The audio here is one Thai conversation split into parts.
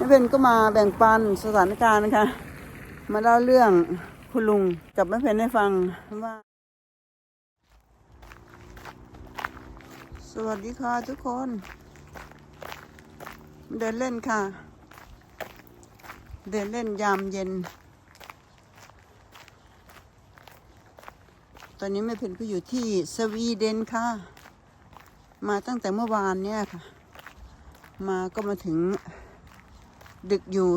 ไม่เป็นก็มาแบ่งปันสถานการณ์นะคะมาเล่าเรื่องคุณลุงกับแม่เพนให้ฟังว่า สวัสดีค่ะทุกคน เดินเล่นค่ะ เดินเล่นยามเย็น ตอนนี้แม่เพนก็อยู่ที่สวีเดนค่ะ มาตั้งแต่เมื่อวานเนี่ยค่ะ มาก็มาถึง ดึกอยู่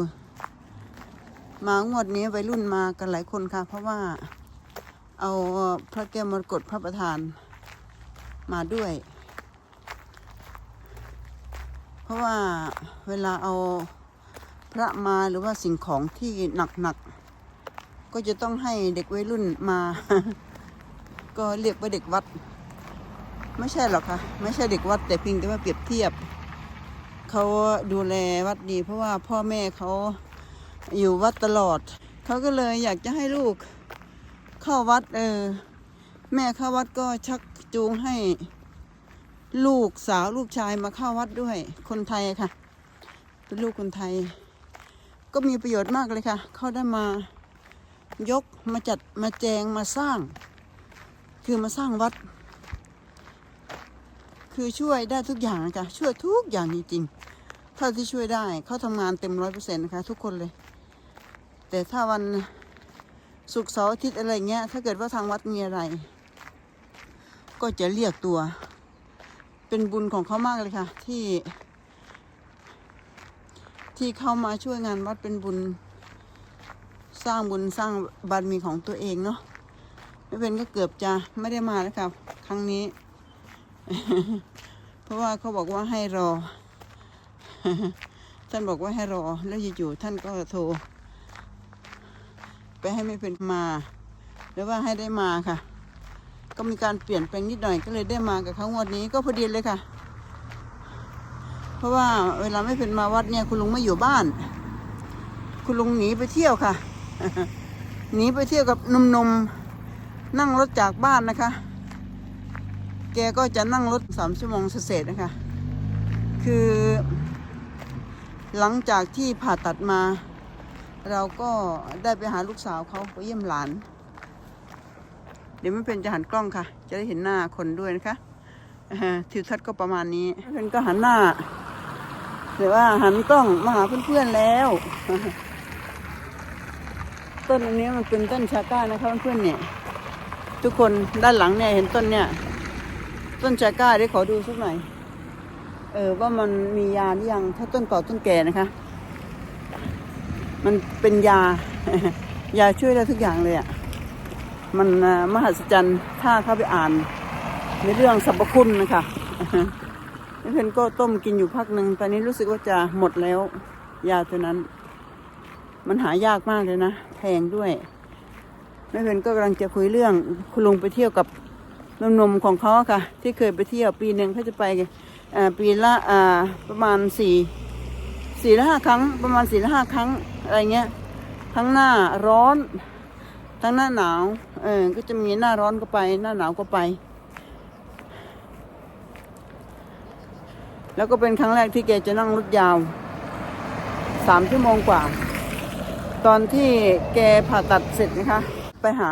มางวดนี้วัยรุ่นมากันหลายคนค่ะ เพราะว่าเอาพระแก้วมรกตพระประธานมาด้วย เพราะว่าเวลาเอาพระมาหรือว่าสิ่งของที่หนักๆ ก็จะต้องให้เด็กวัยรุ่นมา ก็เรียกว่าเด็กวัด ไม่ใช่หรอกค่ะ ไม่ใช่เด็กวัดแต่เพียงแต่ว่าเปรียบเทียบ เขาดูแลวัดดี เพราะว่าพ่อแม่เขาอยู่วัดตลอด เขาก็เลยอยากจะให้ลูกเข้าวัดเออแม่เข้าวัดก็ชักจูงให้ลูกสาวลูกชายมาเข้าวัดด้วยคนไทยค่ะ เป็นลูกคนไทย ก็มีประโยชน์มากเลยค่ะ เขาได้มายกมาจัดมาแจงมาสร้าง คือมาสร้างวัด คือช่วยได้ทุกอย่างนะคะช่วยทุกอย่างจริงๆ เท่าที่ช่วยได้เขาทำงานเต็มร้อยเปอร์เซ็นต์นะคะ ทุกคนเลย แต่ถ้าวันศุกร์เสาร์อาทิตย์อะไรเงี้ย ถ้าเกิดว่าทางวัดมีอะไร ก็จะเรียกตัว เป็นบุญของเขามากเลยค่ะ ที่ ที่เข้ามาช่วยงานวัดเป็นบุญ สร้างบุญสร้างบารมีของตัวเองเนาะไม่เป็นก็เกือบจะไม่ได้มาแล้วครับครั้งนี้ เพราะว่าเขาบอกว่าให้รอ ท่านบอกว่าให้รอ แล้วอยู่ๆท่านก็โทร ไปให้ไม่เป็นมา หรือว่าให้ได้มาค่ะ ก็มีการเปลี่ยนแปลงนิดหน่อยก็เลยได้มากับเขางวดนี้ก็พอดีเลยค่ะ เพราะว่าเวลาไม่เป็นมาวัดเนี่ย คุณลุงไม่อยู่บ้าน คุณลุงหนีไปเที่ยวค่ะหนีไปเที่ยวกับนุ่มๆนั่งรถจากบ้านนะคะ แกก็จะนั่งรถสามชั่วโมงเศษนะคะ คือ หลังจากที่ผ่าตัดมา เราก็ได้ไปหาลูกสาวเขาไปเยี่ยมหลาน เดี๋ยวไม่เป็นจะหันกล้องค่ะ จะได้เห็นหน้าคนด้วยนะคะทิวทัศน์ก็ประมาณนี้ไม่เป็นก็หันหน้าหรือว่าหันกล้องมาหาเพื่อนๆแล้ว ต้นอันนี้มันเป็นต้นชาก้านะคะเพื่อนๆเนี่ย ทุกคนด้านหลังเนี่ยเห็นต้นเนี่ย ต้นชาก้าได้ขอดูสักหน่อย เออว่ามันมียาหรือยังถ้าต้นก่าต้นแก่นะคะ มันเป็นยายาช่วยได้ทุกอย่างเลยอะ่ะมันมหัศจรรย์ถ้าเข้าไปอ่าน ในเรื่องสรรพคุณนะคะนี่เพนก็ต้มกินอยู่พักหนึ่งตอนนี้รู้สึกว่าจะหมดแล้ว ยาตัวนั้น มันหายากมากเลยนะแพงด้วยแม่เพนก็กำลังจะคุยเรื่องคุณลุงไปเที่ยวกับนมๆของเขาค่ะ ที่เคยไปเที่ยวปีหนึ่งเขาจะไปอ่า ปีละประมาณสี่สี่ละห้าครั้ง ประมาณสี่ละห้าครั้งอะไรเงี้ยทั้งหน้าร้อน ทั้งหน้าหนาวเออก็จะมีหน้าร้อนก็ไป หน้าหนาวก็ไป แล้วก็เป็นครั้งแรกที่แกจะนั่งรถยาวสามชั่วโมงกว่า ตอนที่แกผ่าตัดเสร็จนะคะ ไปหา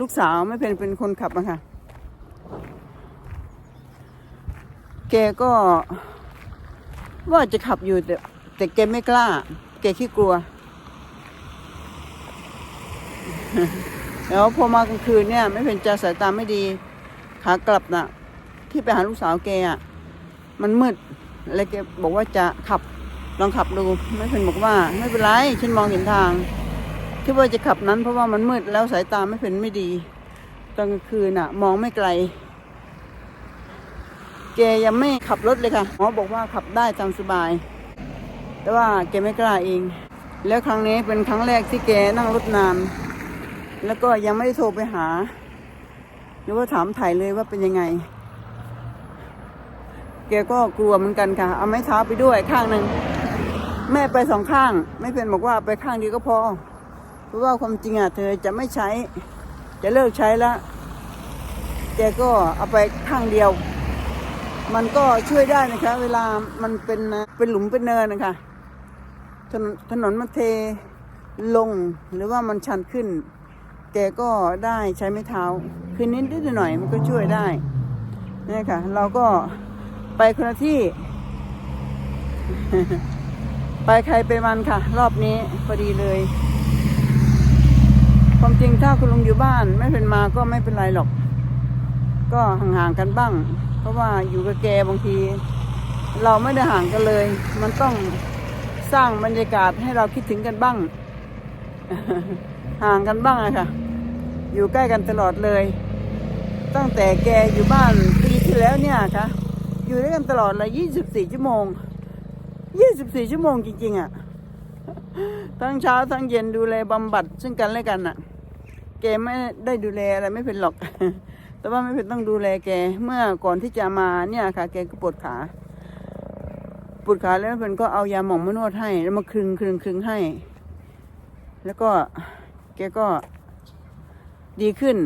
ลูกสาวไม่เป็นเป็นคนขับนะคะ แกก็ว่าจะขับอยู่แต่แต่แกไม่กล้า แกขี้กลัว แล้วพอมากลางคืนเนี่ย ไม่เป็นจะสายตาไม่ดี ขากลับน่ะ ที่ไปหาลูกสาวแกอะ มันมืดแล้วแกบอกว่าจะขับลองขับดูไม่เป็นบอกว่า ไม่เป็นไรฉันมองเห็นทางที่ว่าจะขับนั้นเพราะว่ามันมืดแล้วสายตาไม่เป็นไม่ดี ตอนกลางคืนน่ะ มองไม่ไกล แกยังไม่ขับรถเลยค่ะหมอบอกว่าขับได้ตามสบาย แต่ว่าแกไม่กล้าเอง แล้วครั้งนี้เป็นครั้งแรกที่แกนั่งรถนาน แล้วก็ยังไม่ได้โทรไปหา หรือว่าถามถ่ายเลยว่าเป็นยังไง แกก็กลัวเหมือนกันค่ะ เอาไม้เท้าไปด้วยข้างหนึ่งแม่ไปสองข้าง ไม่เป็นบอกว่าไปข้างเดียวก็พอ เพราะว่าความจริงอะเธอจะไม่ใช้ จะเลิกใช้แล้วแกก็เอาไปข้างเดียว มันก็ช่วยได้นะคะ เวลามันเป็นเป็นหลุมเป็นเนินนะคะถนนถนนมันเทลงหรือว่ามันชันขึ้น แกก็ได้ใช้ไม้เท้าคือนิดนิดหน่อยมันก็ช่วยได้นี่ค่ะ เราก็ไปคนละที่ ไปใครไปมันค่ะ รอบนี้พอดีเลย ความจริงถ้าคุณลุงอยู่บ้าน ไม่เป็นมาก็ไม่เป็นไรหรอก ก็ห่างๆกันบ้าง เพราะว่าอยู่กับแกบางที เราไม่ได้ห่างกันเลย มันต้องสร้างบรรยากาศให้เราคิดถึงกันบ้าง ห่างกันบ้างอะค่ะ อยู่ใกล้กันตลอดเลย ตั้งแต่แกอยู่บ้านปีที่แล้วเนี่ยค่ะ อยู่ด้วยกันตลอดเลย24 ชั่วโมง 24 ชั่วโมงจริง ๆอะทั้งเช้าทั้งเย็นดูแลบำบัดซึ่งกันและกันอะแกไม่ได้ดูแลอะไรไม่เป็นหรอก แต่ว่าไม่เป็นต้องดูแลแก เมื่อก่อนที่จะมาเนี่ยค่ะ แกก็ปวดขาปวดขาแล้วเป็นก็เอายาหมองมานวดให้ แล้วมาคลึงคลึงคลึงให้ แล้วก็แกก็ดีขึ้น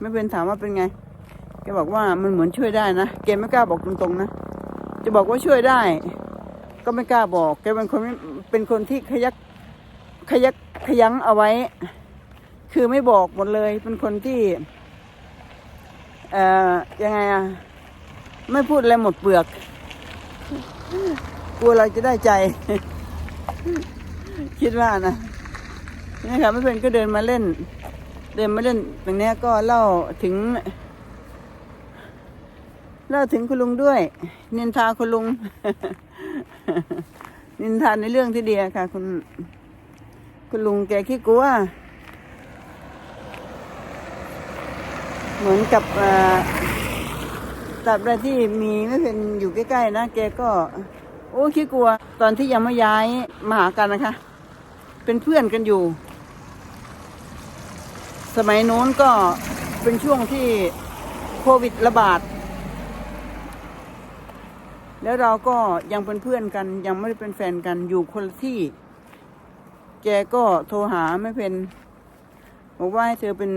ไม่เป็นถามว่าเป็นไง แกบอกว่ามันเหมือนช่วยได้นะแกไม่กล้าบอกตรงๆนะจะบอกว่าช่วยได้ ก็ไม่กล้าบอกแกเป็นคนเป็นคนที่ขยักขยักขยันเอาไว้ คือไม่บอกหมดเลย เป็นคนที่ เอ่อยังไงอะไม่พูดอะไรหมดเปลือกกลัวเราจะได้ใจ คิดว่านะนี่ค่ะไม่เป็นก็เดินมาเล่น เดินมาเล่นตรงนี้ก็เล่าถึง เล่าถึงคุณลุงด้วย นินทาคุณลุง นินทาในเรื่องที่ดีอะค่ะ คุณ คุณลุงแกขี้กลัว เหมือนกับตราบใดที่มีไม่เป็นอยู่ใกล้ๆนะแกก็ โอ้ขี้กลัว ตอนที่ยังไม่ย้ายมาหากันนะคะ เป็นเพื่อนกันอยู่ สมัยโน้นก็เป็นช่วงที่โควิดระบาด แล้วเราก็ยังเป็นเพื่อนกัน ยังไม่ได้เป็นแฟนกันอยู่คนที่ แกก็โทรหาไม่เป็นบอกว่าให้เธอเป็น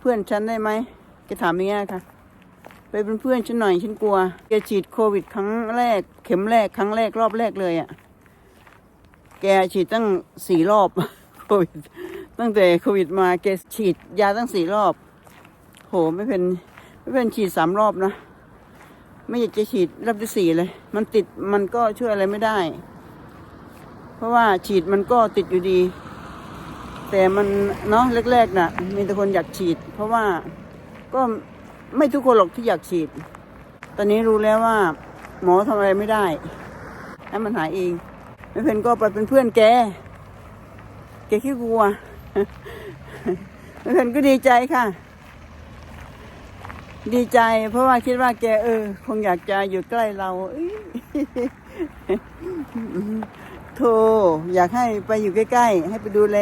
เพื่อนฉันได้ไหม แกถามอย่างเงี้ยค่ะ ไปเป็นเพื่อนฉันหน่อยฉันกลัวแกฉีดโควิด ครั้งแรก เข็มแรกครั้งแรกรอบแรกเลยอะ่ะ แกฉีดตั้งสี่รอบโควิด ตั้งแต่โควิดมาแกฉีดยาตั้งสี่รอบ โหไม่เป็นไม่เป็นฉีดสามรอบนะไม่อยากจะฉีดรอบที่สี่เลย มันติดมันก็ช่วยอะไรไม่ได้ เพราะว่าฉีดมันก็ติดอยู่ดี แต่มันเนาะแรกๆน่ะ มีแต่คนอยากฉีด เพราะว่า ก็ไม่ทุกคนหรอกที่อยากฉีด ตอนนี้รู้แล้วว่า หมอทำอะไรไม่ได้ให้มันหายเองไม่เพนก็ไปเป็นเพื่อนแก แกขี้กลัวไม่เพนก็ดีใจค่ะ ดีใจ เพราะว่าคิดว่าแกเออ คงอยากจะอยู่ใกล้เราโธ่อยากให้ไปอยู่ใกล้ๆ ให้ไปดูแล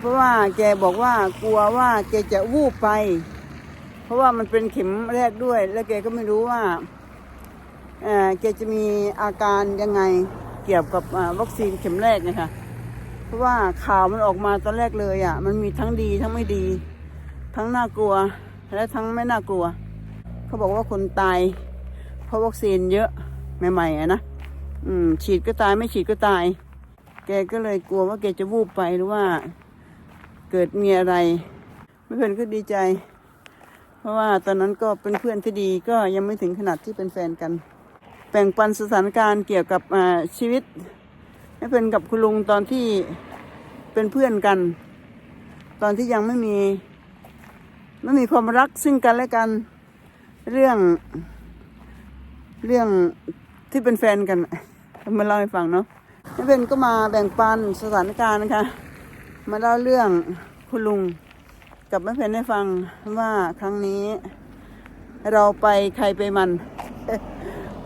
เพราะว่าแกบอกว่ากลัวว่าแกจะวูบไป เพราะว่ามันเป็นเข็มแรกด้วย แล้วแกก็ไม่รู้ว่าเอ่อแกจะมีอาการยังไงเกี่ยวกับวัคซีนเข็มแรกนะคะเพราะว่าข่าวมันออกมาตอนแรกเลยอะ มันมีทั้งดีทั้งไม่ดี ทั้งน่ากลัว และทั้งไม่น่ากลัว เขาบอกว่าคนตาย เพราะวัคซีนเยอะใหม่ๆอะนะอืม ฉีดก็ตายไม่ฉีดก็ตาย แกก็เลยกลัวว่าแกจะวูบไปหรือว่า เกิดมีอะไร ไม่เป็นก็ดีใจ ราะว่าตอนนั้นก็เป็นเพื่อนที่ดีก็ยังไม่ถึงขนาดที่เป็นแฟนกันแบ่งปันสถานการณ์เกี่ยวกับชีวิตไม่เป็นกับคุณลุงตอนที่เป็นเพื่อนกัน ตอนที่ยังไม่มีไม่มีความรักซึ่งกันและกันเรื่องเรื่องที่เป็นแฟนกันมาเล่าให้ฟังเนาะไม่เป็นก็มาแบ่งปันสถานการณ์นะคะมาเล่าเรื่องคุณลุง กับแม่เพนให้ฟังว่าครั้งนี้ เราไปใครไปมัน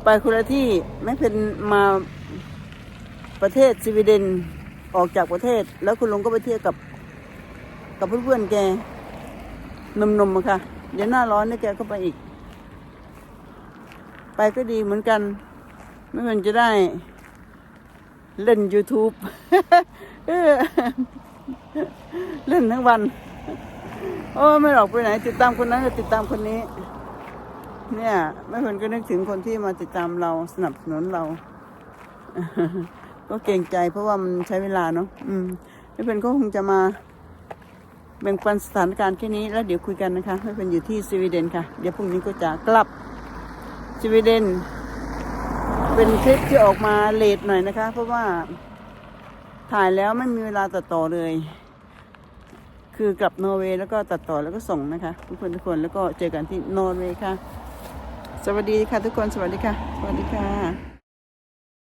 ไปคนละที่แม่เพนมาประเทศสวีเดนออกจากประเทศ แล้วคุณลุงก็ไปเที่ยวกับ กับเพื่อนๆแกหนุ่มๆค่ะ เดี๋ยวหน้าร้อนนี่แกก็ไปอีก ไปก็ดีเหมือนกัน ไม่เป็นจะได้ เล่น YouTube เล่นทั้งวัน โอ้ไม่หรอกไปไหน ติดตามคนนั้นก็ติดตามคนนี้ เนี่ยไม่เพิ่นก็นึกถึงคนที่มาติดตามเราสนับสนุนเรา ก็เกรงใจเพราะว่ามันใช้เวลาเนาะอืมไม่เป็นก็คงจะมาแบ่งปันสถานการณ์แค่นี้แล้วเดี๋ยวคุยกันนะคะไม่เป็นอยู่ที่สวีเดนค่ะ เดี๋ยวพรุ่งนี้ก็จะกลับสวีเดน เป็นคลิปที่ออกมาเลทหน่อยนะคะ เพราะว่าถ่ายแล้วไม่มีเวลาตัดต่อเลย คือกลับนอร์เวย์แล้วก็ตัดต่อแล้วก็ส่งนะคะ ทุกคนทุกคนแล้วก็เจอกันที่นอร์เวย์ค่ะ สวัสดีค่ะทุกคนสวัสดีค่ะ สวัสดีค่ะ